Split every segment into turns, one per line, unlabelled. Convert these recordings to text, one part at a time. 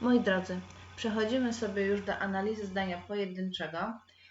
Moi drodzy, przechodzimy sobie już do analizy zdania pojedynczego.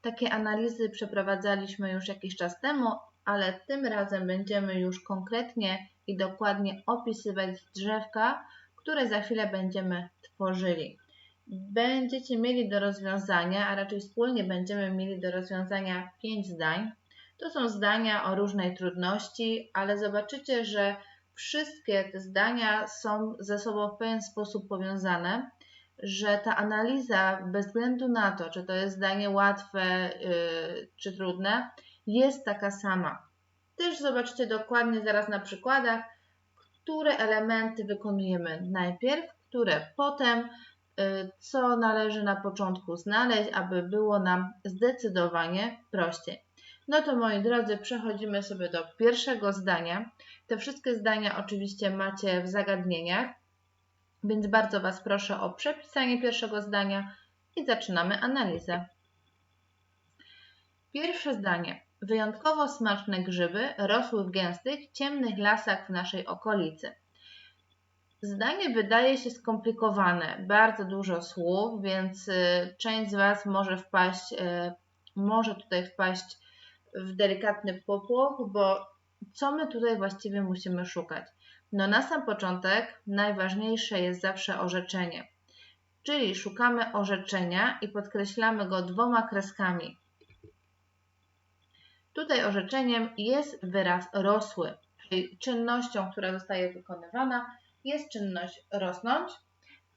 Takie analizy przeprowadzaliśmy już jakiś czas temu, ale tym razem będziemy już konkretnie i dokładnie opisywać drzewka, które za chwilę będziemy tworzyli. Będziecie mieli do rozwiązania, a raczej wspólnie będziemy mieli do rozwiązania 5 zdań. To są zdania o różnej trudności, ale zobaczycie, że wszystkie te zdania są ze sobą w pewien sposób powiązane, że ta analiza, bez względu na to, czy to jest zdanie łatwe yy, czy trudne, jest taka sama. Też zobaczycie dokładnie zaraz na przykładach, które elementy wykonujemy najpierw, które potem, yy, co należy na początku znaleźć, aby było nam zdecydowanie prościej. No to moi drodzy, przechodzimy sobie do pierwszego zdania. Te wszystkie zdania oczywiście macie w zagadnieniach, więc bardzo Was proszę o przepisanie pierwszego zdania i zaczynamy analizę. Pierwsze zdanie. Wyjątkowo smaczne grzyby rosły w gęstych, ciemnych lasach w naszej okolicy. Zdanie wydaje się skomplikowane, bardzo dużo słów, więc y, część z Was może wpaść, y, może tutaj wpaść w delikatny popłoch, bo co my tutaj właściwie musimy szukać? No na sam początek najważniejsze jest zawsze orzeczenie, czyli szukamy orzeczenia i podkreślamy go dwoma kreskami. Tutaj orzeczeniem jest wyraz rosły, czyli czynnością, która zostaje wykonywana jest czynność rosnąć.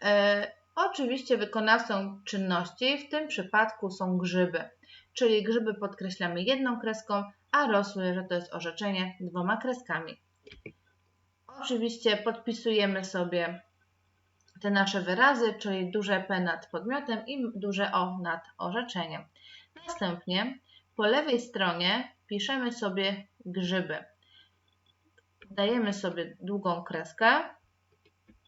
E, oczywiście wykonawcą czynności w tym przypadku są grzyby czyli grzyby podkreślamy jedną kreską, a rosły, że to jest orzeczenie, dwoma kreskami. Oczywiście podpisujemy sobie te nasze wyrazy, czyli duże P nad podmiotem i duże O nad orzeczeniem. Następnie po lewej stronie piszemy sobie grzyby. Dajemy sobie długą kreskę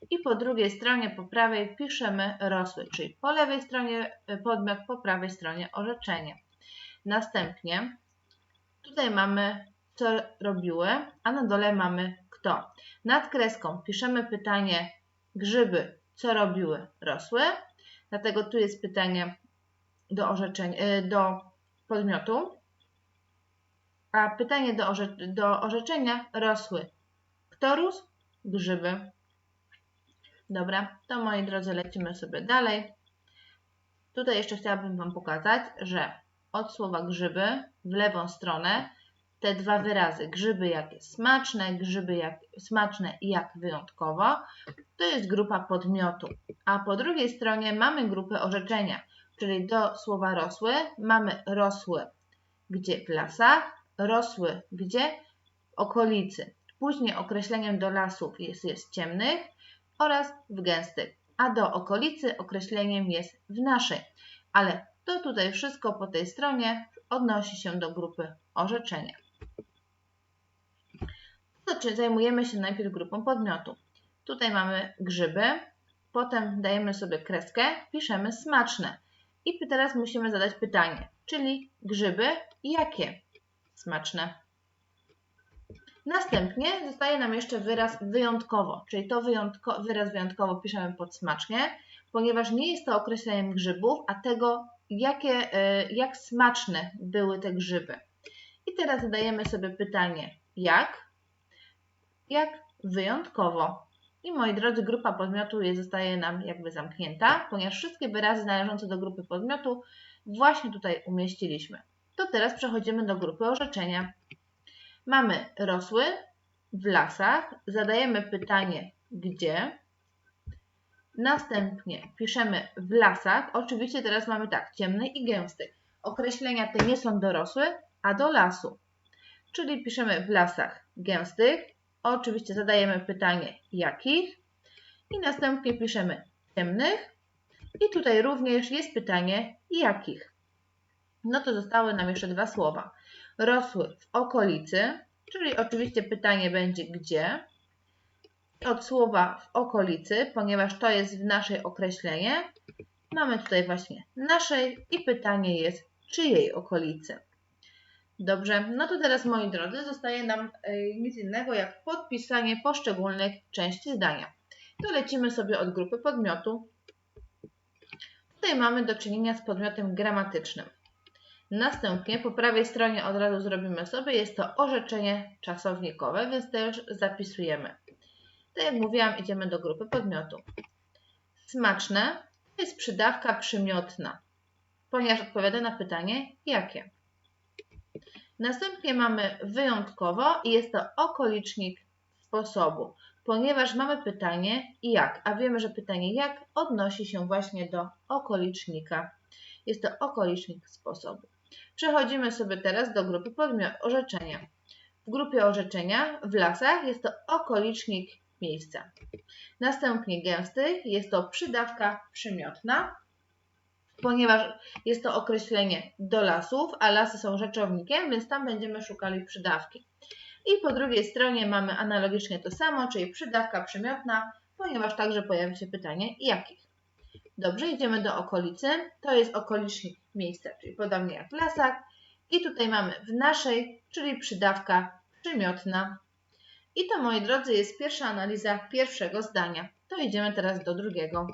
i po drugiej stronie, po prawej piszemy rosły, czyli po lewej stronie podmiot, po prawej stronie orzeczenie. Następnie tutaj mamy co robiły, a na dole mamy kto. Nad kreską piszemy pytanie grzyby, co robiły, rosły. Dlatego tu jest pytanie do, orzeczenia, y, do podmiotu. A pytanie do, orze do orzeczenia rosły. Kto rósł? Grzyby. Dobra, to moi drodzy lecimy sobie dalej. Tutaj jeszcze chciałabym Wam pokazać, że od słowa grzyby w lewą stronę te dwa wyrazy. Grzyby jakie smaczne, grzyby jak, smaczne i jak wyjątkowo. To jest grupa podmiotu. A po drugiej stronie mamy grupę orzeczenia, czyli do słowa rosły mamy rosły gdzie w lasach, rosły gdzie w okolicy. Później określeniem do lasów jest, jest ciemnych oraz w gęstych, a do okolicy określeniem jest w naszej. Ale to tutaj wszystko po tej stronie odnosi się do grupy orzeczenia. Znaczy, zajmujemy się najpierw grupą podmiotu. Tutaj mamy grzyby, potem dajemy sobie kreskę, piszemy smaczne. I teraz musimy zadać pytanie, czyli grzyby jakie smaczne? Następnie zostaje nam jeszcze wyraz wyjątkowo, czyli to wyjątko, wyraz wyjątkowo piszemy pod smacznie, ponieważ nie jest to określeniem grzybów, a tego, jakie, e, jak smaczne były te grzyby. I teraz zadajemy sobie pytanie, jak? Jak wyjątkowo. I moi drodzy, grupa podmiotu zostaje nam jakby zamknięta, ponieważ wszystkie wyrazy należące do grupy podmiotu właśnie tutaj umieściliśmy. To teraz przechodzimy do grupy orzeczenia. Mamy rosły w lasach, zadajemy pytanie gdzie, Następnie piszemy w lasach. Oczywiście teraz mamy tak, ciemny i gęsty. Określenia te nie są dorosłe, a do lasu. Czyli piszemy w lasach gęstych. Oczywiście zadajemy pytanie jakich. I następnie piszemy ciemnych. I tutaj również jest pytanie jakich. No to zostały nam jeszcze dwa słowa. Rosły w okolicy, czyli oczywiście pytanie będzie gdzie od słowa w okolicy, ponieważ to jest w naszej określenie. Mamy tutaj właśnie naszej i pytanie jest czyjej okolicy. Dobrze, no to teraz moi drodzy zostaje nam e, nic innego jak podpisanie poszczególnych części zdania. To lecimy sobie od grupy podmiotu. Tutaj mamy do czynienia z podmiotem gramatycznym. Następnie po prawej stronie od razu zrobimy sobie, jest to orzeczenie czasownikowe, więc też zapisujemy. Tak jak mówiłam, idziemy do grupy podmiotu. Smaczne to jest przydawka przymiotna, ponieważ odpowiada na pytanie jakie. Następnie mamy wyjątkowo i jest to okolicznik sposobu, ponieważ mamy pytanie jak, a wiemy, że pytanie jak odnosi się właśnie do okolicznika. Jest to okolicznik sposobu. Przechodzimy sobie teraz do grupy orzeczenia. W grupie orzeczenia w lasach jest to okolicznik miejsca. Następnie gęsty jest to przydawka przymiotna, ponieważ jest to określenie do lasów, a lasy są rzeczownikiem, więc tam będziemy szukali przydawki. I po drugiej stronie mamy analogicznie to samo, czyli przydawka przymiotna, ponieważ także pojawi się pytanie jakich. Dobrze, idziemy do okolicy. To jest okolicznik miejsca, czyli podobnie jak w lasach. I tutaj mamy w naszej, czyli przydawka przymiotna. I to, moi drodzy, jest pierwsza analiza pierwszego zdania. To idziemy teraz do drugiego.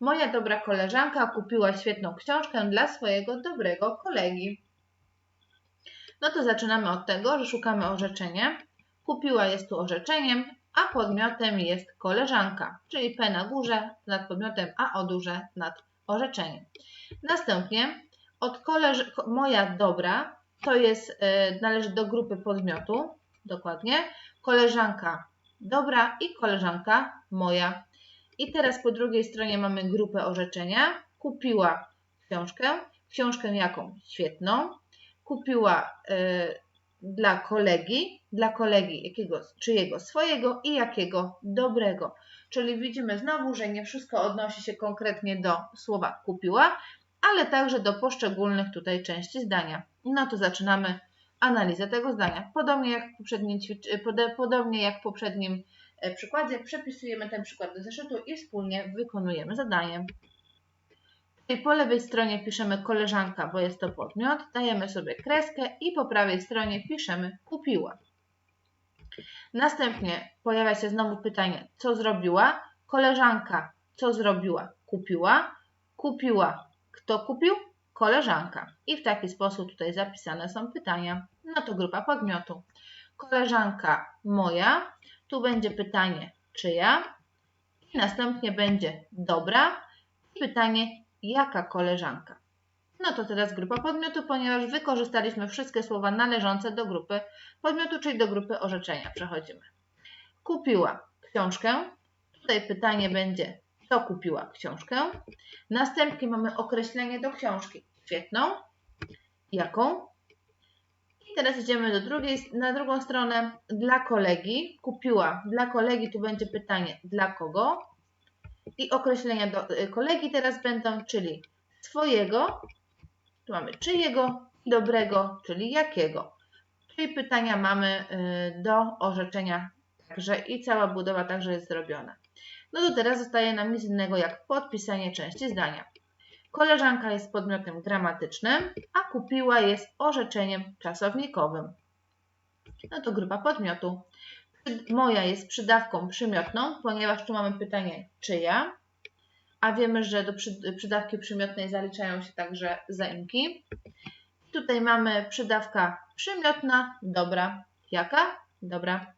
Moja dobra koleżanka kupiła świetną książkę dla swojego dobrego kolegi. No to zaczynamy od tego, że szukamy orzeczenia. Kupiła jest tu orzeczeniem, a podmiotem jest koleżanka, czyli P na górze nad podmiotem, a o duże nad orzeczeniem. Następnie od koleż moja dobra to jest, yy, należy do grupy podmiotu, dokładnie, koleżanka dobra i koleżanka moja. I teraz po drugiej stronie mamy grupę orzeczenia. Kupiła książkę. Książkę jaką? Świetną. Kupiła y, dla kolegi, dla kolegi jakiego, czyjego swojego i jakiego dobrego. Czyli widzimy znowu, że nie wszystko odnosi się konkretnie do słowa kupiła, ale także do poszczególnych tutaj części zdania. No to zaczynamy analizę tego zdania. Podobnie jak w poprzednim, podobnie jak w poprzednim e, przykładzie, przepisujemy ten przykład do zeszytu i wspólnie wykonujemy zadanie. Tutaj po lewej stronie piszemy koleżanka, bo jest to podmiot, dajemy sobie kreskę i po prawej stronie piszemy kupiła. Następnie pojawia się znowu pytanie, co zrobiła? Koleżanka, co zrobiła? Kupiła. Kupiła. Kto kupił? Koleżanka. I w taki sposób tutaj zapisane są pytania. No to grupa podmiotu. Koleżanka moja. Tu będzie pytanie czyja. I następnie będzie dobra. I pytanie jaka koleżanka. No to teraz grupa podmiotu, ponieważ wykorzystaliśmy wszystkie słowa należące do grupy podmiotu, czyli do grupy orzeczenia. Przechodzimy. Kupiła książkę. Tutaj pytanie będzie, kto kupiła książkę. Następnie mamy określenie do książki. Świetną. Jaką? I teraz idziemy do drugiej, na drugą stronę. Dla kolegi. Kupiła. Dla kolegi tu będzie pytanie, dla kogo? I określenia do y, kolegi teraz będą, czyli swojego, tu mamy czyjego, dobrego, czyli jakiego. Czyli pytania mamy y, do orzeczenia także i cała budowa także jest zrobiona. No to teraz zostaje nam nic innego jak podpisanie części zdania. Koleżanka jest podmiotem gramatycznym, a kupiła jest orzeczeniem czasownikowym. No to grupa podmiotu. Moja jest przydawką przymiotną, ponieważ tu mamy pytanie czyja, a wiemy, że do przydawki przymiotnej zaliczają się także zaimki. Tutaj mamy przydawka przymiotna, dobra. Jaka? Dobra.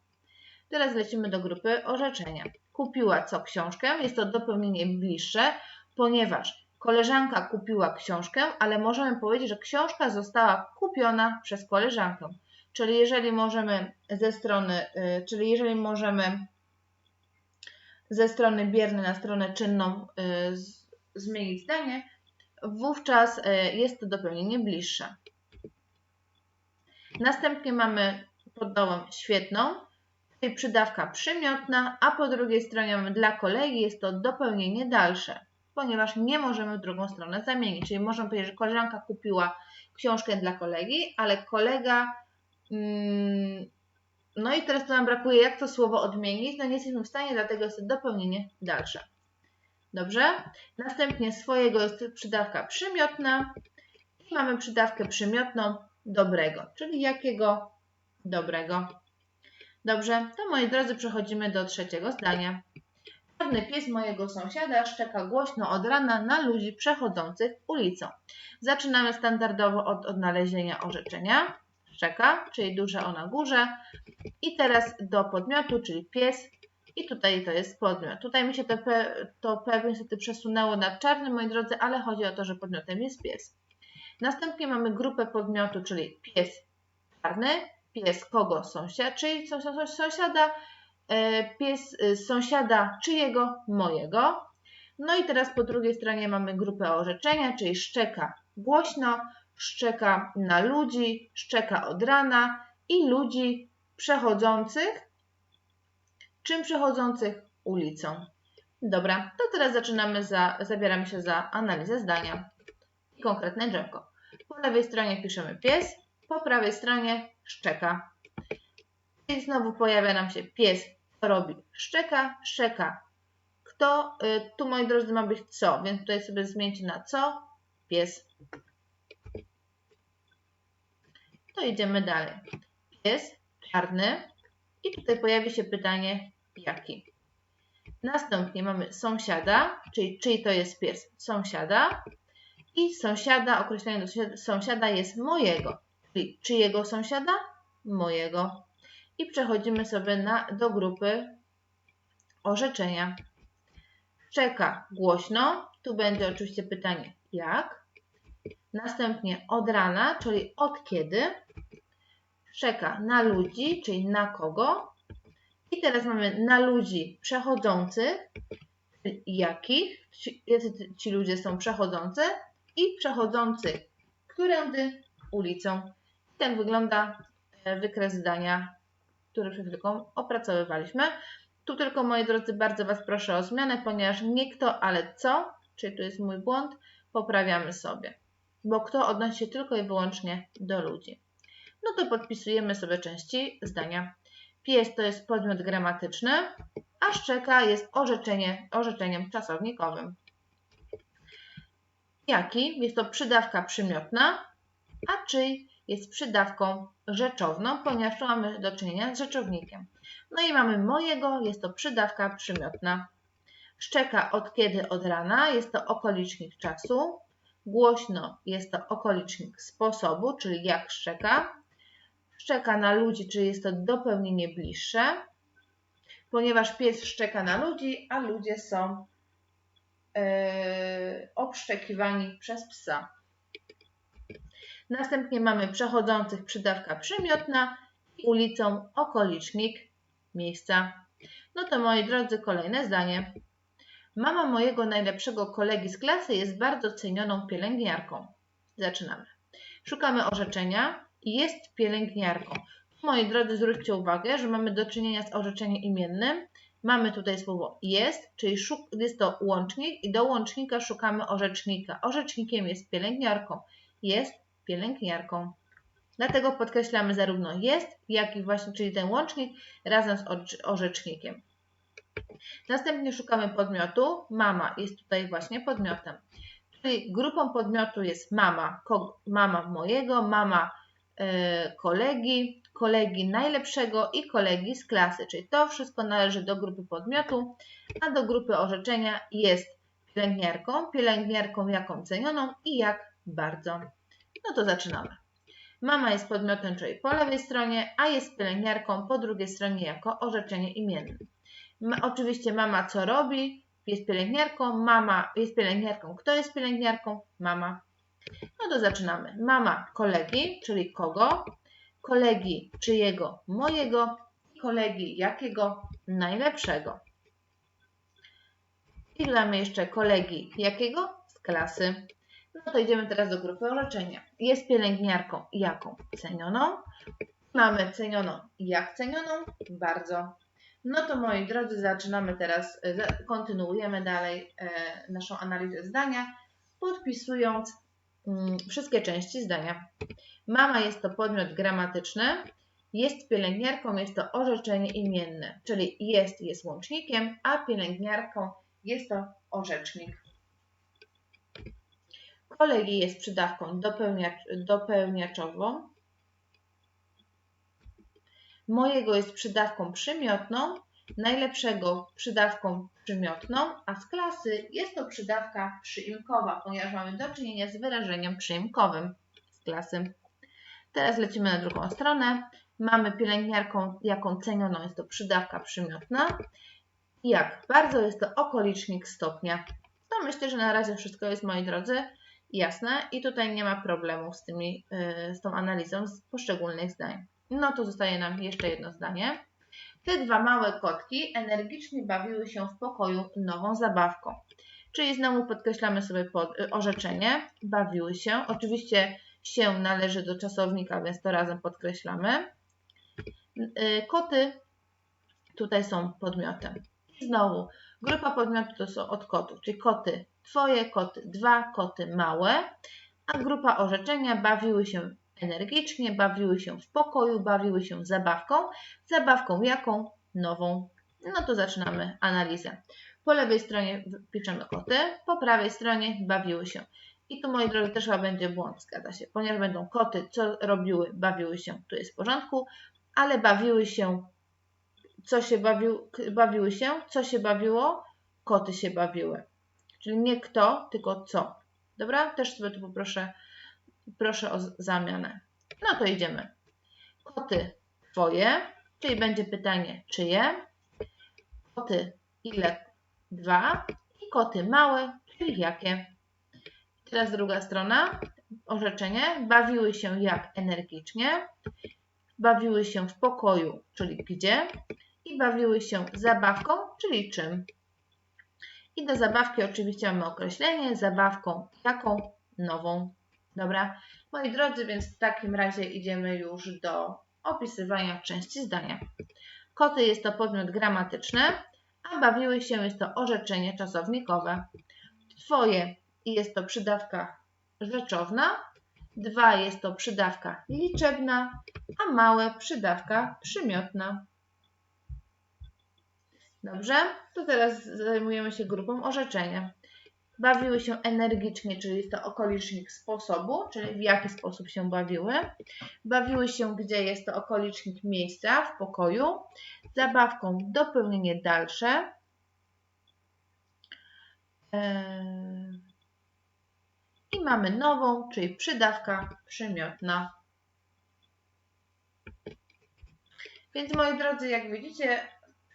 Teraz lecimy do grupy orzeczenia. Kupiła co książkę? Jest to dopełnienie bliższe, ponieważ koleżanka kupiła książkę, ale możemy powiedzieć, że książka została kupiona przez koleżankę. Czyli jeżeli możemy ze strony, y, czyli jeżeli możemy ze strony biernej na stronę czynną y, zmienić zdanie, wówczas y, jest to dopełnienie bliższe. Następnie mamy pod dołem świetną, czyli przydawka przymiotna, a po drugiej stronie mamy dla kolegi jest to dopełnienie dalsze, ponieważ nie możemy w drugą stronę zamienić. Czyli możemy powiedzieć, że koleżanka kupiła książkę dla kolegi, ale kolega mm, no i teraz to nam brakuje, jak to słowo odmienić. No nie jesteśmy w stanie, dlatego jest to dopełnienie dalsze. Dobrze? Następnie swojego jest przydawka przymiotna i mamy przydawkę przymiotną dobrego, czyli jakiego dobrego. Dobrze, to moi drodzy przechodzimy do trzeciego zdania. Czarny pies mojego sąsiada szczeka głośno od rana na ludzi przechodzących ulicą. Zaczynamy standardowo od odnalezienia orzeczenia. Szczeka, czyli duże o na górze. I teraz do podmiotu, czyli pies. I tutaj to jest podmiot. Tutaj mi się to P, to P niestety przesunęło na czarny, moi drodzy, ale chodzi o to, że podmiotem jest pies. Następnie mamy grupę podmiotu, czyli pies czarny, pies kogo sąsiada, czyli sąsiada, pies y, sąsiada czyjego, mojego. No i teraz po drugiej stronie mamy grupę orzeczenia, czyli szczeka głośno, szczeka na ludzi, szczeka od rana i ludzi przechodzących. Czym przechodzących? Ulicą. Dobra, to teraz zaczynamy za, zabieramy się za analizę zdania i konkretne drzewko. Po lewej stronie piszemy pies, po prawej stronie szczeka. I znowu pojawia nam się pies, co robi? Szczeka, szczeka. Kto? Y, tu, moi drodzy, ma być co, więc tutaj sobie zmieńcie na co? Pies. To idziemy dalej. Pies czarny i tutaj pojawi się pytanie jaki. Następnie mamy sąsiada, czyli czyj to jest pies? Sąsiada. I sąsiada, określenie do sąsiada jest mojego. Czyli czyjego sąsiada? Mojego. I przechodzimy sobie na, do grupy orzeczenia. Czeka głośno. Tu będzie oczywiście pytanie jak. Następnie od rana, czyli od kiedy. Czeka na ludzi, czyli na kogo. I teraz mamy na ludzi przechodzących. Jakich? Jacy ci ludzie są przechodzący? I przechodzący którędy ulicą. Tak wygląda e, wykres zdania, który przed chwilką opracowywaliśmy. Tu tylko, moi drodzy, bardzo Was proszę o zmianę, ponieważ nie kto, ale co, czyli tu jest mój błąd, poprawiamy sobie. Bo kto odnosi się tylko i wyłącznie do ludzi. No to podpisujemy sobie części zdania. Pies to jest podmiot gramatyczny, a szczeka jest orzeczenie, orzeczeniem czasownikowym. Jaki? Jest to przydawka przymiotna, a czyj jest przydawką rzeczowną, ponieważ tu mamy do czynienia z rzeczownikiem. No i mamy mojego, jest to przydawka przymiotna. Szczeka od kiedy? Od rana, jest to okolicznik czasu. Głośno jest to okolicznik sposobu, czyli jak szczeka. Szczeka na ludzi, czyli jest to dopełnienie bliższe, ponieważ pies szczeka na ludzi, a ludzie są yy, obszczekiwani przez psa. Następnie mamy przechodzących przydawka przymiotna i ulicą okolicznik miejsca. No to moi drodzy, kolejne zdanie. Mama mojego najlepszego kolegi z klasy jest bardzo cenioną pielęgniarką. Zaczynamy. Szukamy orzeczenia. Jest pielęgniarką. Moi drodzy, zwróćcie uwagę, że mamy do czynienia z orzeczeniem imiennym. Mamy tutaj słowo jest, czyli jest to łącznik i do łącznika szukamy orzecznika. Orzecznikiem jest pielęgniarką. Jest pielęgniarką. Dlatego podkreślamy zarówno jest, jak i właśnie, czyli ten łącznik razem z orzecznikiem. Następnie szukamy podmiotu. Mama jest tutaj właśnie podmiotem. Czyli grupą podmiotu jest mama, mama mojego, mama e, kolegi, kolegi najlepszego i kolegi z klasy. Czyli to wszystko należy do grupy podmiotu, a do grupy orzeczenia jest pielęgniarką, pielęgniarką jaką cenioną i jak bardzo. No to zaczynamy. Mama jest podmiotem, czyli po lewej stronie, a jest pielęgniarką po drugiej stronie jako orzeczenie imienne. Ma, oczywiście mama co robi? Jest pielęgniarką. Mama jest pielęgniarką. Kto jest pielęgniarką? Mama. No to zaczynamy. Mama kolegi, czyli kogo? Kolegi czyjego? Mojego. Kolegi jakiego? Najlepszego. I dodamy jeszcze kolegi jakiego? Z klasy. No to idziemy teraz do grupy orzeczenia. Jest pielęgniarką jaką? Cenioną. Mamy cenioną jak cenioną? Bardzo. No to moi drodzy, zaczynamy teraz, e, kontynuujemy dalej e, naszą analizę zdania, podpisując mm, wszystkie części zdania. Mama jest to podmiot gramatyczny, jest pielęgniarką, jest to orzeczenie imienne, czyli jest jest łącznikiem, a pielęgniarką jest to orzecznik. Kolegi jest przydawką dopełniacz, dopełniaczową. Mojego jest przydawką przymiotną najlepszego przydawką przymiotną, a z klasy jest to przydawka przyimkowa, ponieważ mamy do czynienia z wyrażeniem przyimkowym z klasy. Teraz lecimy na drugą stronę. Mamy pielęgniarką, jaką cenioną jest to przydawka przymiotna. Jak bardzo jest to okolicznik stopnia. To myślę, że na razie wszystko jest, moi drodzy, jasne i tutaj nie ma problemów z, tymi, yy, z tą analizą z poszczególnych zdań. No to zostaje nam jeszcze jedno zdanie. Te dwa małe kotki energicznie bawiły się w pokoju nową zabawką. Czyli znowu podkreślamy sobie pod, y, orzeczenie. Bawiły się. Oczywiście się należy do czasownika, więc to razem podkreślamy. Y, koty tutaj są podmiotem. Znowu grupa podmiotów to są od kotów, czyli koty twoje, koty dwa, koty małe, a grupa orzeczenia bawiły się energicznie, bawiły się w pokoju, bawiły się zabawką. Zabawką jaką? Nową. No to zaczynamy analizę. Po lewej stronie piszemy koty, po prawej stronie bawiły się. I tu, moi drodzy, też chyba będzie błąd, zgadza się, ponieważ będą koty, co robiły, bawiły się, tu jest w porządku, ale bawiły się, co się bawił, bawiły się, co się bawiło, koty się bawiły. Czyli nie kto, tylko co. Dobra? Też sobie tu poproszę proszę o zamianę. No to idziemy. Koty twoje, czyli będzie pytanie czyje. Koty ile? Dwa. I koty małe, czyli jakie? Teraz druga strona. Orzeczenie. Bawiły się jak energicznie. Bawiły się w pokoju, czyli gdzie. I bawiły się zabawką, czyli czym. I do zabawki oczywiście mamy określenie. Zabawką jaką? Nową. Dobra, moi drodzy, więc w takim razie idziemy już do opisywania części zdania. Koty jest to podmiot gramatyczny, a bawiły się jest to orzeczenie czasownikowe. Twoje jest to przydawka rzeczowna, dwa jest to przydawka liczebna, a małe przydawka przymiotna. Dobrze, to teraz zajmujemy się grupą orzeczenia bawiły się energicznie, czyli jest to okolicznik sposobu, czyli w jaki sposób się bawiły. Bawiły się, gdzie jest to okolicznik miejsca w pokoju. Zabawką dopełnienie dalsze. Eee, I mamy nową, czyli przydawka przymiotna. Więc moi drodzy, jak widzicie,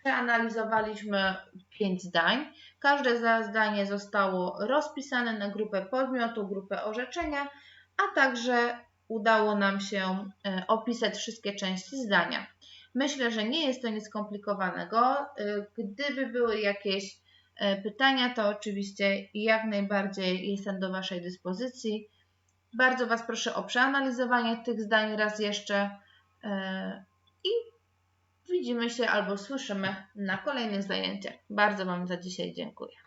przeanalizowaliśmy pięć zdań. Każde zdanie zostało rozpisane na grupę podmiotu, grupę orzeczenia, a także udało nam się e, opisać wszystkie części zdania. Myślę, że nie jest to nic skomplikowanego. E, gdyby były jakieś e, pytania, to oczywiście jak najbardziej jestem do Waszej dyspozycji. Bardzo Was proszę o przeanalizowanie tych zdań raz jeszcze i widzimy się albo słyszymy na kolejnych zajęciach. Bardzo Wam za dzisiaj dziękuję.